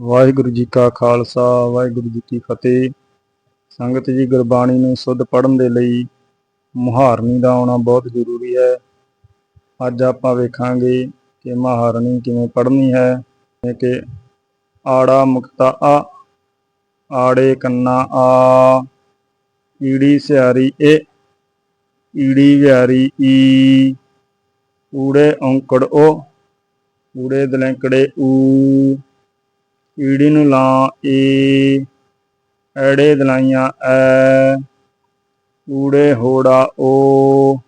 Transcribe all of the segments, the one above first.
ਵਾਹਿਗੁਰੂ ਜੀ ਕਾ ਖਾਲਸਾ, ਵਾਹਿਗੁਰੂ ਜੀ ਕੀ ਫਤਿਹ। ਸੰਗਤ ਜੀ, ਗੁਰਬਾਣੀ ਨੂੰ ਸੁੱਧ ਪੜ੍ਹਨ ਦੇ ਲਈ ਮੁਹਾਰਨੀ ਦਾ ਆਉਣਾ ਬਹੁਤ ਜ਼ਰੂਰੀ ਹੈ। ਅੱਜ ਆਪਾਂ ਵੇਖਾਂਗੇ ਕਿ ਮੁਹਾਰਨੀ ਕਿਵੇਂ ਪੜ੍ਹਨੀ ਹੈ, ਜਿਵੇਂ ਕਿ ਆੜਾ ਮੁਕਤਾ ਆ, ਆੜੇ ਕੰਨਾ ਆ, ਈੜੀ ਸਿਆਰੀ ਏ, ਈੜੀ ਵਿਆਰੀ ਈ, ਊੜੇ ਔਂਕੜ ਓ, ਊੜੇ ਦਲੈਂਕੜੇ ਊ ਈੜੀ ਨੂੰ ਲਾਂ, ਏ, ਐੜੇ ਦਲਾਈਆਂ, ਐ, ਊੜੇ ਹੋੜਾ, ਓ,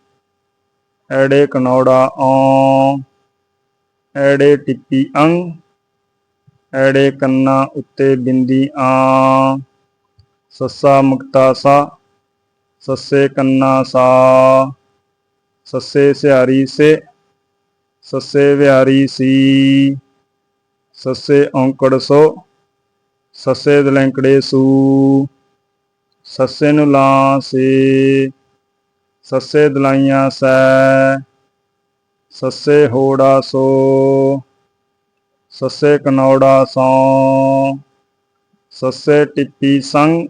ਐੜੇ ਕਨੌੜਾ ਔ ਐੜੇ ਟਿੱਪੀ ਅੰਗ, ਐੜੇ ਕੰਨਾ ਉੱਤੇ ਬਿੰਦੀ ਆ, ਸੱਸਾ ਮੁਕਤਾ ਸਾ, ਸੱਸੇ ਕੰਨਾ ਸਾ, ਸੱਸੇ ਸਿਆਰੀ ਸੇ, ਸੱਸੇ ਵਿਹਾਰੀ ਸੀ। ਸੱਸੇ ਔਂਕੜ ਸੋ, ਸੱਸੇ ਦਲੈਂਕੜੇ ਸੂ ਸੱਸੇ ਨੂੰ ਲਾਂ ਸੇ ਸੱਸੇ ਦਲਾਈਆਂ ਸੈ, ਸੱਸੇ ਹੋੜਾ ਸੋ, ਸੱਸੇ ਕਨੌੜਾ ਸੌ, ਸੱਸੇ ਟਿੱਪੀ ਸੰਗ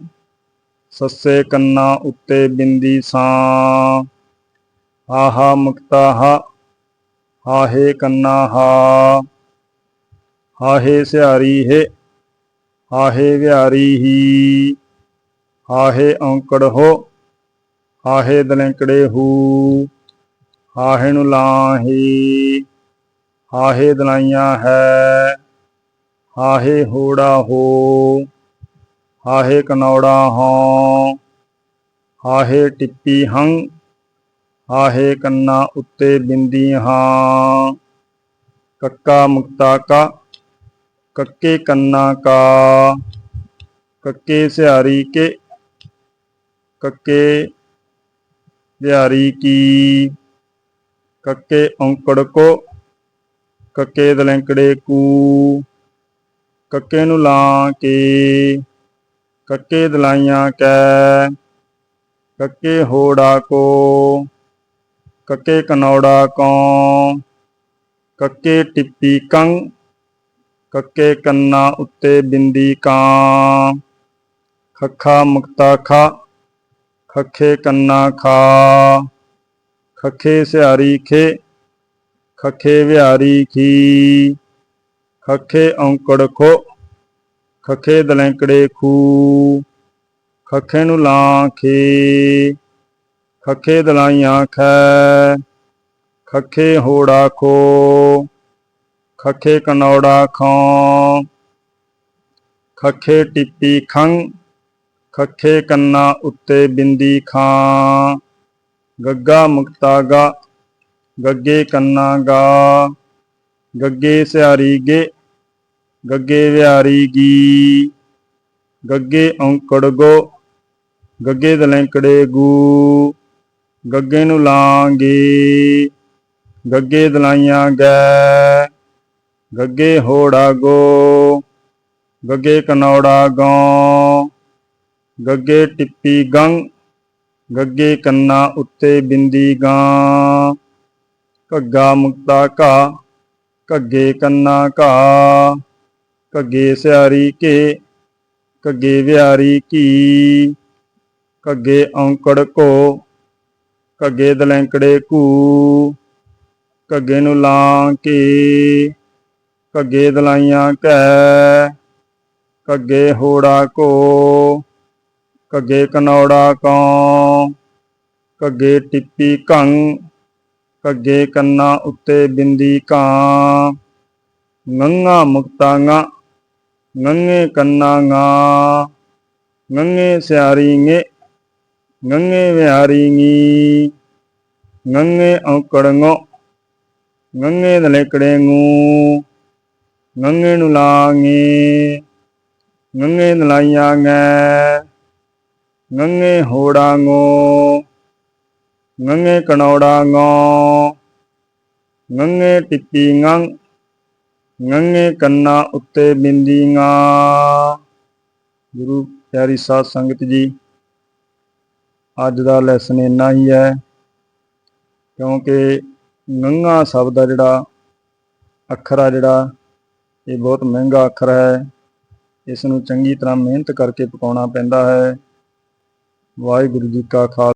ਸੱਸੇ ਕੰਨਾ ਉੱਤੇ ਬਿੰਦੀ ਸਾਂ। ਆਹਾ ਮੁਕਤਾ ਹਾ ਹਾਹੇ ਕੰਨਾ ਹਾ। ਹਾਹੇ ਸਿਹਾਰੀ ਹੈ ਹਾਹੇ ਵਿਹਾਰੀ ਹੀ। ਹਾਹੇ ਔਂਕੜ ਹੋ ਹਾਹੇ ਦਲੈਂਕੜੇ ਹੂ। ਹਾਹੇ ਨੂੰ ਲਾਹੀ ਹਾਹੇ ਦਲਾਈਆਂ ਹੈ ਹਾਹੇ ਹੋੜਾ ਹੋ। ਹਾਹੇ ਕਨੌੜਾ ਹਾਂ ਹਾਹੇ ਟਿੱਪੀ ਹੰ ਹਾਹੇ ਕੰਨਾ ਉੱਤੇ ਬਿੰਦੀ ਹਾਂ ਕੱਕਾ ਮੁਕਤਾ ਕਾ ਕੱਕੇ ਕੰਨਾ ਕਾ, ਕੱਕੇ ਸਿਹਾਰੀ ਕੇ, ਕੱਕੇ ਬਿਹਾਰੀ ਕੀ, ਕੱਕੇ ਔਂਕੜ ਕੋ, ਕੱਕੇ ਦਲੈਂਕੜੇ ਕੂ, ਕੱਕੇ ਨੂੰ ਲਾਂ ਕੇ, ਕੱਕੇ ਦਲਾਈਆਂ ਕੈ, ਕੱਕੇ ਹੋੜਾ ਕੋ, ਕੱਕੇ ਕਨੌੜਾ ਕੌ, ਕੱਕੇ ਟਿੱਪੀ ਕੰਗ ਕੱਕੇ ਕੰਨਾ ਉੱਤੇ ਬਿੰਦੀ ਕਾਂ। ਖੱਖਾ ਮੁਕਤਾ ਖਾ, ਖੱਖੇ ਕੰਨਾ ਖਾ। ਖੱਖੇ ਸਿਹਾਰੀ ਖੇ, ਖੱਖੇ ਵਿਹਾਰੀ ਖੀ। ਖੱਖੇ ਔਂਕੜ ਖੋ, ਖੱਖੇ ਦਲੈਂਕੜੇ ਖੂ। ਖੱਖੇ ਨੂੰ ਲਾਂ ਖੇ, ਖੱਖੇ ਦਲਾਈਆਂ ਖੈ, ਖੱਖੇ ਹੋੜਾ ਖੋ। ਖੱਖੇ ਕਨੌੜਾ ਖੌ ਖੱਖੇ ਟਿੱਪੀ ਖੰਗ ਖੱਖੇ ਕੰਨਾ ਉੱਤੇ ਬਿੰਦੀ ਖਾਂ। ਗੱਗਾ ਮੁਕਤਾ ਗਾ। ਗੱਗੇ ਕੰਨਾ ਗਾ। ਗੱਗੇ ਸਿਆਰੀ ਗੇ। ਗੱਗੇ ਵਿਹਾਰੀ ਗੀ। ਗੱਗੇ ਔਂਕੜ ਗੋ। ਗੱਗੇ ਦਲੈਂਕੜੇ ਗੂ। ਗੱਗੇ ਨੂੰ ਲਾਂਗੇ। ਗੱਗੇ ਦਲਾਈਆਂ ਗੈ। ਗੱਗੇ ਹੋੜਾ ਗੋ, ਗੱਗੇ ਕਨੌੜਾ ਗੌ, ਗੱਗੇ ਟਿੱਪੀ ਗੰ, ਗੱਗੇ ਕੰਨਾ ਉੱਤੇ ਬਿੰਦੀ ਗਾਂ, ਘੱਗਾ ਮੁਕਤਾ ਘਾ, ਘੱਗੇ ਕੰਨਾ ਘਾ, ਘੱਗੇ ਸਿਆਰੀ ਕੇ ਘੱਗੇ ਵਿਹਾਰੀ ਕੀ, ਘੱਗੇ ਔਂਕੜ ਕੋ, ਘੱਗੇ ਦਲੈਂਕੜੇ ਕੂ, ਘੱਗੇ ਨੂੰ ਲਾਂ ਕੇ। ਘੱਗੇ ਦਲਾਈਆਂ ਕੈ ਘੱਗੇ ਹੋੜਾ ਕੋ ਘੱਗੇ ਕਨੌੜਾ ਕੌ, ਘੱਗੇ ਟਿੱਪੀ ਘੰ ਘੱਗੇ ਕੰਨਾ ਉੱਤੇ ਬਿੰਦੀ ਕਾਂ ngੰਗਾ ਮੁਕਤਾਂਗਾ ngੰਗੇ ਕੰਨਾਂਗਾ ਨੰਗੇ ਸਿਆਰੀ ਗੇ, ਨੰਗੇ ਵਿਹਾਰੀ ਗੀ ngੰਗੇ ਔਕੜੰਗੋ ਨੰਗੇ ਦਲੇਕੜੇ ngੂ ਨੰਗੇ ਨੂੰ ਲਾਂਗੇ ngੰਗੇ ਦਲਾਈਆਂ ਨੰਗੇ ngੰਗੇ ਹੋੜਾ ngੋ ngੰਗੇ ਕਣੌੜਾ ਨੰਗੇ ngੰਗੇ ਟਿੱਪੀ ngੰਗ ngੰਗੇ ਕੰਨਾ ਉੱਤੇ ਬਿੰਦੀਆਂ ਗੁਰੂ ਪਿਆਰੀ ਸਾਧ ਸੰਗਤ ਜੀ, ਅੱਜ ਦਾ ਲੈਸਨ ਇੰਨਾ ਹੀ ਹੈ, ਕਿਉਂਕਿ ਨੰਗਾ ਸ਼ਬਦ ਦਾ ਜਿਹੜਾ, ਅੱਖਰ ਆ ਜਿਹੜਾ ਇਹ ਬਹੁਤ ਮਹਿੰਗਾ ਅੱਖਰ ਹੈ। ਇਸ ਨੂੰ ਚੰਗੀ ਤਰ੍ਹਾਂ ਮਿਹਨਤ ਕਰਕੇ ਪਕਾਉਣਾ ਪੈਂਦਾ ਹੈ। ਵਾਹਿਗੁਰੂ ਜੀ ਕਾ ਖਾਲਸਾ।